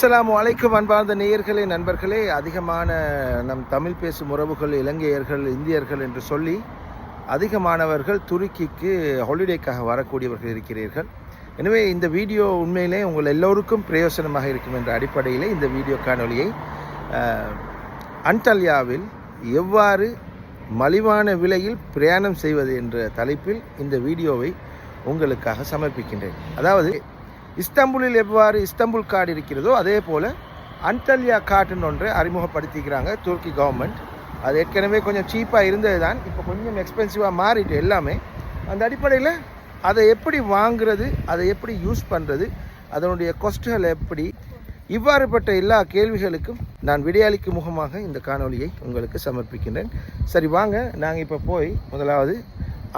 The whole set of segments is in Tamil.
அஸ்லாம் வலைக்கும் அன்பார்ந்த நேயர்களே நண்பர்களே. அதிகமான நம் தமிழ் பேசும் உறவுகள் இலங்கையர்கள் இந்தியர்கள் என்று சொல்லி அதிகமானவர்கள் துருக்கிக்கு ஹாலிடேக்காக வரக்கூடியவர்கள் இருக்கிறீர்கள். எனவே இந்த வீடியோ உண்மையிலே உங்கள் எல்லோருக்கும் பிரயோசனமாக இருக்கும் என்ற அடிப்படையிலே இந்த வீடியோ காணொலியை அஹ், அன்டல்யாவில் எவ்வாறு மலிவான விலையில் பிரயாணம் செய்வது என்ற தலைப்பில் இந்த வீடியோவை உங்களுக்காக சமர்ப்பிக்கின்றேன். அதாவது இஸ்தாம்புலில் எவ்வாறு இஸ்தாம்புல் கார்டு இருக்கிறதோ அதே போல் அன்டல்யா கார்டுன்னு ஒன்றை அறிமுகப்படுத்திக்கிறாங்க துருக்கி கவர்மெண்ட் அது ஏற்கனவே கொஞ்சம் சீப்பாக இருந்தது தான் இப்போ கொஞ்சம் எக்ஸ்பென்சிவாக மாறிட்டு எல்லாமே. அந்த அடிப்படையில் அதை எப்படி வாங்குறது அதை எப்படி யூஸ் பண்ணுறது அதனுடைய கொஸ்டுகள் எப்படி? இவ்வாறுபட்ட எல்லா கேள்விகளுக்கும் நான் விடையளிக்கும் முகமாக இந்த காணொலியை உங்களுக்கு சமர்ப்பிக்கின்றேன். சரி வாங்க. நாங்கள் இப்போ போய் முதலாவது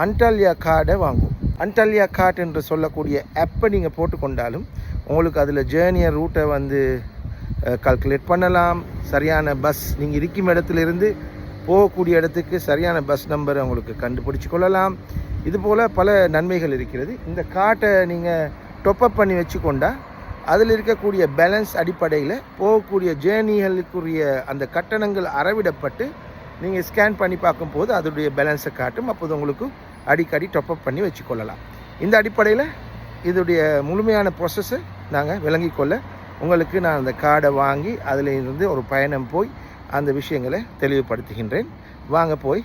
அன்டாலியா கார்டை வாங்குவோம். அன்டாலியா கார்ட் என்று சொல்லக்கூடிய ஆப்பை நீங்கள் போட்டுக்கொண்டாலும் உங்களுக்கு அதில் ஜேர்னியர் ரூட்டை வந்து கால்குலேட் பண்ணலாம். சரியான பஸ் நீங்கள் இருக்கும் இடத்துலேருந்து போகக்கூடிய இடத்துக்கு சரியான பஸ் நம்பரை உங்களுக்கு கண்டுபிடிச்சு கொள்ளலாம். இது போல் பல நன்மைகள் இருக்கிறது. இந்த கார்ட்டை நீங்கள் டொப்பப் பண்ணி வச்சுக்கொண்டா அதில் இருக்கக்கூடிய பேலன்ஸ் அடிப்படையில் போகக்கூடிய ஜேர்னிகளுக்குரிய அந்த கட்டணங்கள் அறவிடப்பட்டு நீங்கள் ஸ்கேன் பண்ணி பார்க்கும்போது அதோடைய பேலன்ஸை காட்டும். அப்போது உங்களுக்கு அடிக்கடி டொப்அப் பண்ணி வச்சுக்கொள்ளலாம். இந்த அடிப்படையில் இதோடைய முழுமையான ப்ரொசஸை நாங்கள் விளங்கிக்கொள்ள உங்களுக்கு நான் அந்த கார்டை வாங்கி அதில் இருந்து ஒரு பயணம் போய் அந்த விஷயங்களை தெளிவுபடுத்துகின்றேன். வாங்க போய்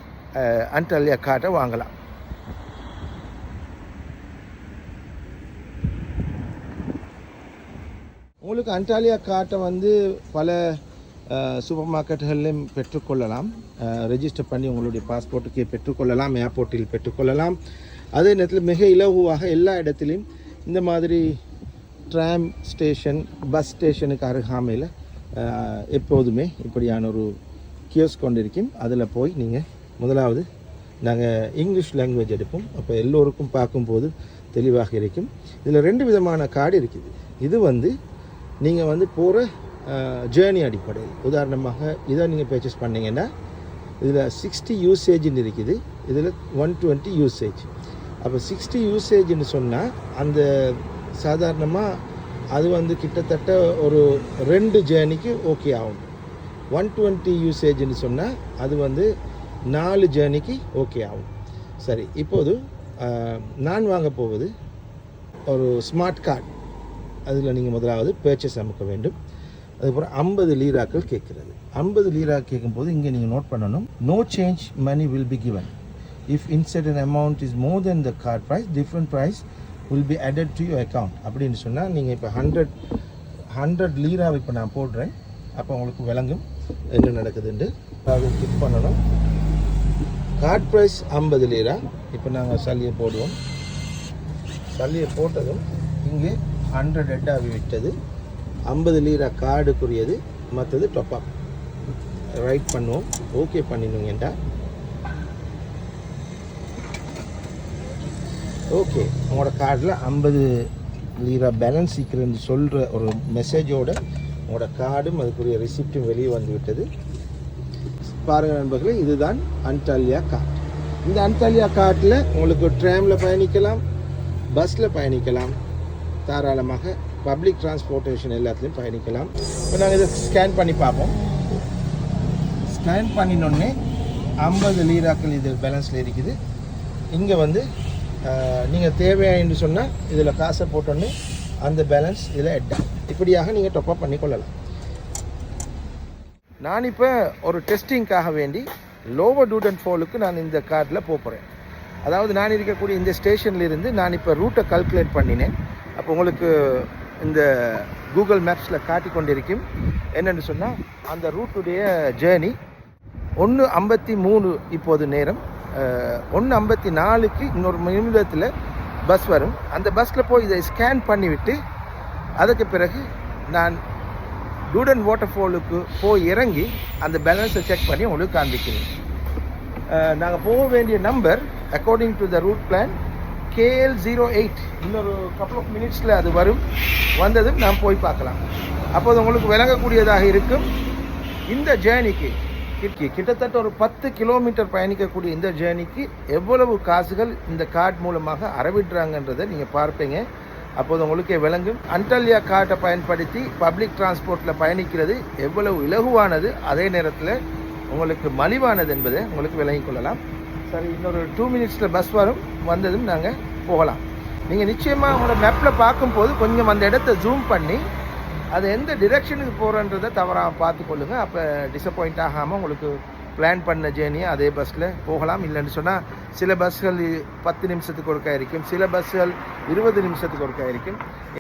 அன்டல்யா கார்டை வாங்கலாம். உங்களுக்கு அன்டாலியா காட்டை வந்து பல சூப்பர் மார்க்கெட்டுகளிலும் பெற்றுக்கொள்ளலாம். ரெஜிஸ்டர் பண்ணி உங்களுடைய பாஸ்போர்ட்டுக்கு பெற்றுக்கொள்ளலாம் ஏர்போர்ட்டில் பெற்றுக்கொள்ளலாம். அதே நேரத்தில் மிக இலகுவாக எல்லா இடத்துலையும் இந்த மாதிரி ட்ராம் ஸ்டேஷன் பஸ் ஸ்டேஷனுக்கு அருகாமையில் எப்போதுமே இப்படியான ஒரு கியோஸ் கொண்டிருக்கும் அதில் போய் நீங்கள் முதலாவது நாங்கள் இங்கிலீஷ் லாங்குவேஜ் எடுப்போம். அப்போ எல்லோருக்கும் பார்க்கும்போது தெளிவாக இருக்கும். இதில் ரெண்டு விதமான கார்டு இருக்குது. இது வந்து நீங்கள் வந்து போகிற ஜேர்னி அடிப்படையில் உதாரணமாக இதை நீங்கள் பர்ச்சேஸ் பண்ணிங்கன்னா இதில் சிக்ஸ்டி யூசேஜ்னு இருக்குது. இதில் ஒன் டுவெண்ட்டி யூசேஜ் அப்போ சிக்ஸ்டி யூசேஜ்னு சொன்னால் அந்த சாதாரணமாக அது வந்து கிட்டத்தட்ட ஒரு ரெண்டு ஜேர்னிக்கு ஓகே ஆகும். ஒன் டுவெண்ட்டி யூசேஜ்னு சொன்னால் அது வந்து நாலு ஜேர்னிக்கு ஓகே ஆகும். சரி இப்போது நான் வாங்க போவது ஒரு ஸ்மார்ட் கார்டு அதில் நீங்கள் முதலாவது பர்ச்சேஸ் அமைக்க வேண்டும். அதுக்கப்புறம் ஐம்பது லீராக்கள் கேட்குறது. ஐம்பது லீரா கேட்கும்போது இங்கே நீங்கள் நோட் பண்ணணும். No change money will be given if insert an amount is more than the card price different price will be added to your அப்படின்னு சொன்னால் நீங்கள் இப்போ ஹண்ட்ரட் ஹண்ட்ரட் லீரா இப்போ நான் போடுறேன். அப்போ உங்களுக்கு விளங்கும் என்ன நடக்குதுன்ட்டு அதை கிளிக் பண்ணணும். கார்ட் ப்ரைஸ் ஐம்பது லீரா இப்போ நாங்கள் சல்லியை போடுவோம். சல்லியை போட்டதும் இங்கே ஹண்ட்ரட் ஹெட்டாகி விட்டது. ஐம்பது லீரா கார்டுக்குரியது மற்றது டொப்அப் ரைட் பண்ணுவோம். ஓகே பண்ணிடுங்கண்டா ஓகே உங்களோட கார்டில் ஐம்பது லீரா பேலன்ஸ் இருக்கிறன்னு சொல்கிற ஒரு மெசேஜோட உங்களோட கார்டும் அதுக்குரிய ரிசிப்டும் வெளியே வந்து விட்டது. பாருங்க நண்பர்களே இதுதான் அன்டாலியா கார்ட் இந்த அன்டாலியா கார்ட்டில் உங்களுக்கு ட்ராமில் பயணிக்கலாம் பஸ்ஸில் பயணிக்கலாம். தாராளமாக பப்ளிக் டிரான்ஸ்போர்ட்டேஷன் எல்லாத்துலேயும் பயணிக்கலாம். இப்போ நாங்கள் இதை ஸ்கேன் பண்ணி பார்ப்போம். ஸ்கேன் பண்ணினோடனே ஐம்பது லீராக்கள் இது பேலன்ஸில் இருக்குது. இங்கே வந்து நீங்கள் தேவையாயின்னு சொன்னால் இதில் காசை போட்டோன்னே அந்த பேலன்ஸ் இதில் எட்டா இப்படியாக நீங்கள் டொப்அப் பண்ணி கொள்ளலாம். நான் இப்போ ஒரு டெஸ்டிங்காக வேண்டி லோவர் டூடன் ஃபோலுக்கு நான் இந்த கார்டில் போகிறேன் அதாவது நான் இருக்கக்கூடிய இந்த ஸ்டேஷனில் இருந்து நான் இப்போ ரூட்டை கல்குலேட் பண்ணினேன். அப்போ உங்களுக்கு இந்த கூகுள் மேப்ஸில் காட்டி கொண்டிருக்கும் என்னென்னு சொன்னால் அந்த ரூட்டுடைய ஜேர்னி ஒன்று ஐம்பத்தி மூணு இப்போது நேரம். ஒன்று ஐம்பத்தி நாலுக்கு இன்னொரு நிமிடத்தில் பஸ் வரும். அந்த பஸ்ஸில் போய் இதை ஸ்கேன் பண்ணிவிட்டு அதுக்கு பிறகு நான் டூடன் வாட்டர் ஃபாலுக்கு போய் இறங்கி அந்த பேலன்ஸை செக் பண்ணி உங்களுக்கு காண்பிக்கிறேன். நாங்கள் போக வேண்டிய number according to the route plan KL zero eight இன்னொரு கப்பல் ஆஃப் மினிட்ஸில் அது வரும். வந்ததும் நாம் போய் பார்க்கலாம். அப்போது உங்களுக்கு விளங்கக்கூடியதாக இருக்கும். இந்த ஜேர்னிக்கு கிட்டத்தட்ட ஒரு பத்து கிலோமீட்டர் பயணிக்கக்கூடிய இந்த ஜேர்னிக்கு எவ்வளவு காசுகள் இந்த கார்டு மூலமாக அறவிடுறாங்கன்றதை நீங்கள் பார்ப்பீங்க. அப்போது உங்களுக்கே விளங்கும். அன்டல்யா கார்டை பயன்படுத்தி பப்ளிக் டிரான்ஸ்போர்ட்டில் பயணிக்கிறது எவ்வளவு இலகுவானது அதே நேரத்தில் உங்களுக்கு மலிவானது என்பதை உங்களுக்கு விளங்கிக் கொள்ளலாம். சரி இன்னொரு டூ மினிட்ஸில் பஸ் வரும். வந்ததும் நாங்கள் போகலாம். நீங்கள் நிச்சயமாக உங்களோட மேப்பில் பார்க்கும்போது கொஞ்சம் அந்த இடத்த ஜூம் பண்ணி அது எந்த டிரெக்ஷனுக்கு போகிறன்றதை தவறாக பார்த்துக்கொள்ளுங்க அப்போ டிசப்பாயிண்ட் ஆகாமல் உங்களுக்கு பிளான் பண்ண ஜேர்னியை அதே பஸ்ஸில் போகலாம். இல்லைன்னு சொன்னால் சில பஸ்கள் பத்து நிமிஷத்துக்கு ஒருக்கா இருக்கும். சில பஸ்கள் இருபது நிமிஷத்துக்கு ஒருக்கா இருக்கும்.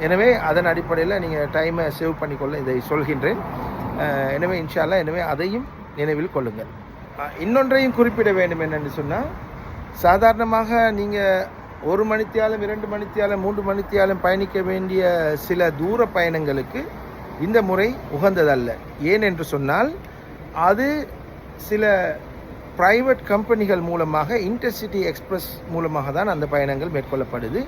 எனவே அதன் அடிப்படையில் நீங்கள் டைமை சேவ் பண்ணிக்கொள்ள இதை சொல்கின்றேன். எனவே இன்ஷால்லா எனவே அதையும் நினைவில் கொள்ளுங்கள். இன்னொன்றையும் குறிப்பிட வேண்டும் என்னென்னு சொன்னால் சாதாரணமாக நீங்கள் ஒரு மணித்தியாலும் இரண்டு மணித்தியாலும் மூன்று மணித்தியாலும் பயணிக்க வேண்டிய சில தூர பயணங்களுக்கு இந்த முறை உகந்ததல்ல. ஏன் என்று சொன்னால் அது சில பிரைவேட் கம்பெனிகள் மூலமாக இன்டர்சிட்டி எக்ஸ்பிரஸ் மூலமாக தான் அந்த பயணங்கள் மேற்கொள்ளப்படுது.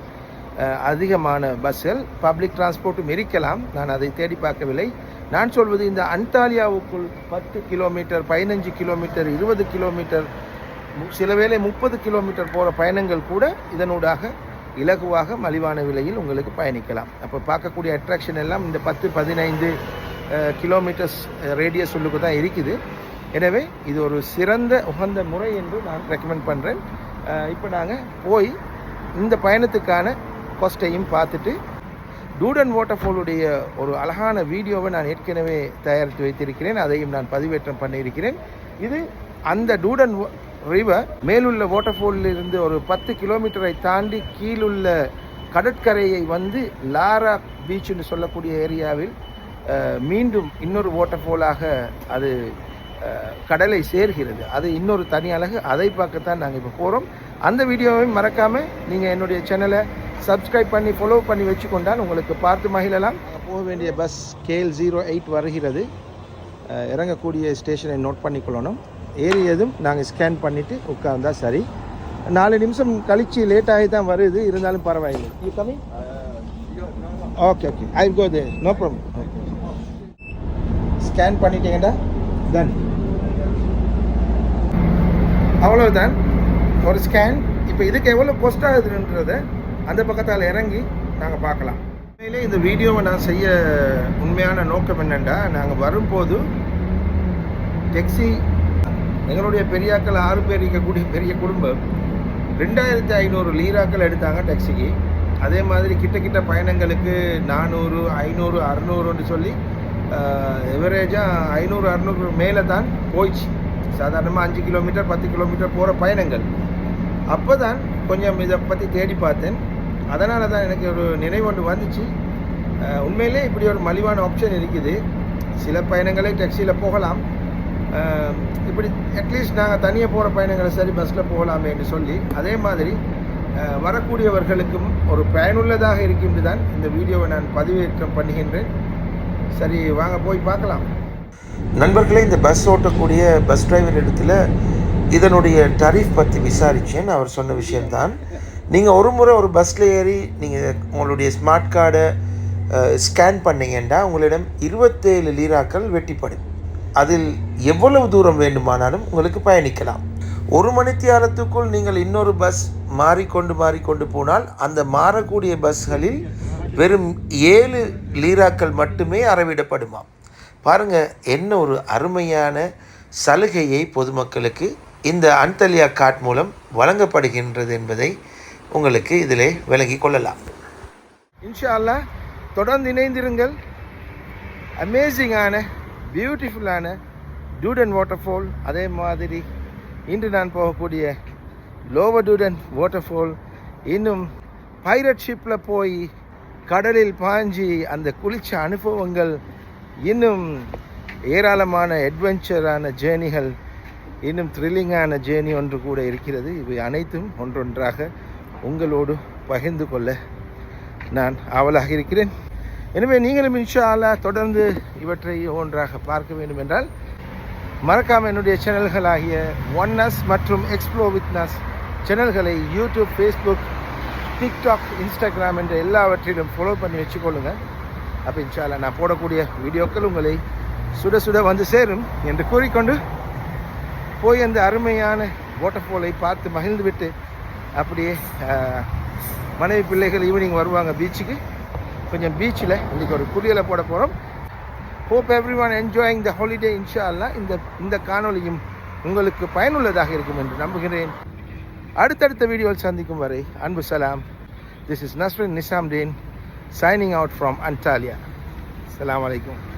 அதிகமான பஸ்கள் பப்ளிக் டிரான்ஸ்போர்ட்டும் இருக்கலாம். நான் அதை தேடி பார்க்கவில்லை. நான் சொல்வது இந்த அன்டாலியாவுக்குள் பத்து கிலோமீட்டர் பதினஞ்சு கிலோமீட்டர் இருபது கிலோமீட்டர் சில வேளை முப்பது கிலோமீட்டர் போகிற பயணங்கள் கூட இதனூடாக இலகுவாக மலிவான விலையில் உங்களுக்கு பயணிக்கலாம். அப்போ பார்க்கக்கூடிய அட்ராக்ஷன் எல்லாம் இந்த பத்து பதினைந்து கிலோமீட்டர்ஸ் ரேடியஸ் உள்ளுக்கு தான் இருக்குது. எனவே இது ஒரு சிறந்த உகந்த முறை என்று நான் ரெக்கமெண்ட் பண்ணுறேன் இப்போ நாங்கள் போய் இந்த பயணத்துக்கான காஸ்ட்டையும் பார்த்துட்டு டூடன் வாட்டர்ஃபாலுடைய ஒரு அழகான வீடியோவை நான் ஏற்கனவே தயாரித்து வைத்திருக்கிறேன். அதையும் நான் பதிவேற்றம் பண்ணியிருக்கிறேன். இது அந்த டூடன் ரிவர் மேலுள்ள வாட்டர்ஃபாலில் இருந்து ஒரு பத்து கிலோமீட்டரை தாண்டி கீழுள்ள கடற்கரையை வந்து லாரா பீச்சுன்னு சொல்லக்கூடிய ஏரியாவில் மீண்டும் இன்னொரு வாட்டர்ஃபாலாக அது கடலை சேர்கிறது. அது இன்னொரு தனி அழகு அதை பார்க்கத்தான் நாங்கள் இப்போ போகிறோம் அந்த வீடியோவையும் மறக்காமல் நீங்கள் என்னுடைய சேனலை சப்ஸ்கிரைப் பண்ணி ஃபாலோ பண்ணி வச்சுக்கொண்டால் உங்களுக்கு பார்த்து மகிழலாம். போக வேண்டிய பஸ் கேஎல் ஜீரோ எயிட் வருகிறது. இறங்கக்கூடிய ஸ்டேஷனை நோட் பண்ணிக்கொள்ளணும். ஏறியதும் நாங்கள் ஸ்கேன் பண்ணிவிட்டு உட்கார்ந்தா சரி. நாலு நிமிஷம் கழிச்சு லேட் ஆகி தான் வருது. இருந்தாலும் பரவாயில்லை. You coming okay okay I go there no problem okay scan பண்ணிட்டீங்கடா. Done அவ்வளோதான் ஒரு ஸ்கேன் இப்போ இதுக்கு எவ்வளோ கொஸ்ட் ஆகுதுன்றதை அந்த பக்கத்தால் இறங்கி நாங்கள் பார்க்கலாம். உண்மையிலே இந்த வீடியோவை நான் செய்ய உண்மையான நோக்கம் என்னென்னா நாங்கள் வரும்போது டெக்ஸி எங்களுடைய பெரியாக்கள் ஆறு பேர் இருக்கக்கூடிய பெரிய குடும்பம் ரெண்டாயிரத்தி ஐநூறு லீராக்கள் எடுத்தாங்க டெக்ஸிக்கு அதே மாதிரி கிட்ட கிட்ட பயணங்களுக்கு நானூறு ஐநூறு அறநூறுன்னு சொல்லி எவரேஜாக ஐநூறு அறநூறு மேலே தான் போயிடுச்சு. சாதாரணமாக அஞ்சு கிலோமீட்டர் பத்து கிலோமீட்டர் போகிற பயணங்கள். அப்போ தான் கொஞ்சம் இதை பற்றி தேடி பார்த்தேன். அதனால தான் எனக்கு ஒரு நினைவு ஒன்று வந்துச்சு. உண்மையிலே இப்படி ஒரு மலிவான ஆப்ஷன் இருக்குது. சில பயணங்களே டாக்ஸியில் போகலாம். இப்படி அட்லீஸ்ட் நாங்கள் தனியாக போகிற பயணங்களை சரி பஸ்ஸில் போகலாமே என்று சொல்லி அதே மாதிரி வரக்கூடியவர்களுக்கும் ஒரு பயனுள்ளதாக இருக்கின்று தான் இந்த வீடியோவை நான் பதிவேற்றம் பண்ணுகின்றேன். சரி வாங்க போய் பார்க்கலாம். நண்பர்களே இந்த பஸ் ஓட்டக்கூடிய பஸ் டிரைவர் இடத்துல இதனுடைய டரிஃப் பற்றி விசாரித்தேன் அவர் சொன்ன விஷயம்தான். நீங்கள் ஒரு முறை ஒரு பஸ்ஸில் ஏறி நீங்கள் உங்களுடைய ஸ்மார்ட் கார்டை ஸ்கேன் பண்ணீங்கன்னா உங்களிடம் இருபத்தேழு லீராக்கள் வெட்டிப்படும். அதில் எவ்வளவு தூரம் வேண்டுமானாலும் உங்களுக்கு பயணிக்கலாம். ஒரு மணித்தியாலத்துக்குள் நீங்கள் இன்னொரு பஸ் மாறிக்கொண்டு மாறிக்கொண்டு போனால் அந்த மாறக்கூடிய பஸ்களில் வெறும் ஏழு லீராக்கள் மட்டுமே அறவிடப்படுமாம். பாருங்கள் என்ன ஒரு அருமையான சலுகையை பொதுமக்களுக்கு இந்த அன்தலியா கார்ட் மூலம் வழங்கப்படுகின்றது என்பதை உங்களுக்கு இதிலே விலகி கொள்ளலாம். இன்ஷா அல்லாஹ் தொடர்ந்து இணைந்திருங்கள். அமேசிங்கான பியூட்டிஃபுல்லான டூடன் வாட்டர்ஃபால் அதே மாதிரி இன்று நான் போகக்கூடிய லோவர் டூடன் வாட்டர்ஃபால் இன்னும் பைரட் ஷிப்பில் போய் கடலில் பாஞ்சி அந்த குளிச்ச அனுபவங்கள் இன்னும் ஏராளமான அட்வென்ச்சரான ஜேர்னிகள் இன்னும் த்ரில்லிங்கான ஜேர்னி ஒன்று கூட இருக்கிறது. இவை அனைத்தும் ஒன்றொன்றாக உங்களோடு பகிர்ந்து கொள்ள நான் ஆவலாக இருக்கிறேன். எனவே நீங்களும் இன்ஷா தொடர்ந்து இவற்றை ஒன்றாக பார்க்க வேண்டும் என்றால் மறக்காமல் என்னுடைய சேனல்களாகிய ஒன் நஸ் மற்றும் எக்ஸ்ப்ளோ வித் நஸ் சேனல்களை யூடியூப் ஃபேஸ்புக் டிக்டாக் இன்ஸ்டாகிராம் என்ற எல்லாவற்றிலும் ஃபாலோ பண்ணி வச்சுக்கொள்ளுங்கள் அப்போ இன்ஷா நான் போடக்கூடிய வீடியோக்கள் உங்களை சுட சுட வந்து சேரும் என்று கூறிக்கொண்டு போய் அந்த அருமையான வாட்டர்ஃபாலை பார்த்து மகிழ்ந்து விட்டு அப்படியே மனைவி பிள்ளைகள் ஈவினிங் வருவாங்க பீச்சுக்கு கொஞ்சம் பீச்சில் இன்றைக்கி ஒரு குளியலை போட போகிறோம் hope everyone enjoying the holiday இன்ஷால்லாம் இந்த இந்த காணொளியும் உங்களுக்கு பயனுள்ளதாக இருக்கும் என்று நம்புகிறேன். அடுத்தடுத்த வீடியோவில் சந்திக்கும் வரை அன்பு சலாம். This is Nasrin Nizamudeen signing out from Antalya அலாம் வலைக்கம்